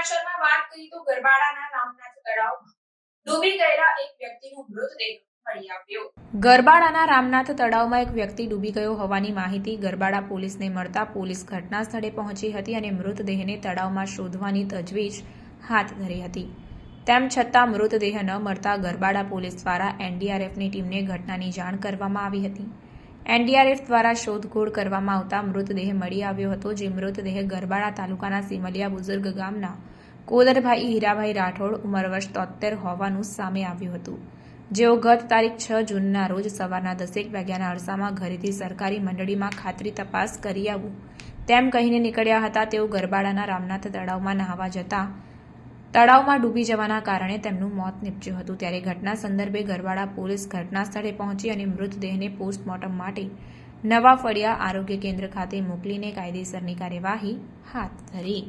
સમાચારમાં વાત કરી તો ગરબાડાના રામનાથ તળાવમાં ડૂબી ગયેલા એક વ્યક્તિનો મૃતદેહ ગરબાડાના રામનાથ તળાવમાં એક વ્યક્તિ ડૂબી ગયો હોવાની માહિતી ગરબાડા પોલીસને મળતા પોલીસ ઘટના સ્થળે પહોંચી હતી અને મૃતદેહને તળાવમાં શોધવાની તજવીજ હાથ ધરી હતી. તેમ છતાં મૃતદેહ ન મળતા ગરબાડા પોલીસ દ્વારા એનડીઆરએફની ટીમને ઘટનાની જાણ કરવામાં આવી હતી. એનડીઆરએફ દ્વારા શોધખોળ કરવામાં આવતા મૃતદેહ મળી આવ્યો હતો, જે મૃતદેહ ગરબાડા તાલુકાના સિમલિયા બુઝુર્ગ ગામના કોદરભાઈ હીરાભાઈ રાઠોડ ઉંમર વર્ષ તોતેર હોવાનું સામે આવ્યું હતું. જેઓ ગત તારીખ છ જૂનના રોજ સવારના દસેક વાગ્યાના અરસામાં ઘરેથી સરકારી મંડળીમાં ખાતરી તપાસ કરી આવું. તેમ કહીને નીકળ્યા હતા તેઓ ગરબાડાના રામનાથ તળાવમાં નહાવા જતા તળાવમાં ડૂબી જવાના કારણે તેમનું મોત નીપજ્યું હતું. ત્યારે ઘટના સંદર્ભે ગરબાડા પોલીસ ઘટના સ્થળે પહોંચી અને મૃતદેહને પોસ્ટમોર્ટમ માટે નવા ફળિયા આરોગ્ય કેન્દ્ર ખાતે મોકલીને કાયદેસરની કાર્યવાહી હાથ ધરી.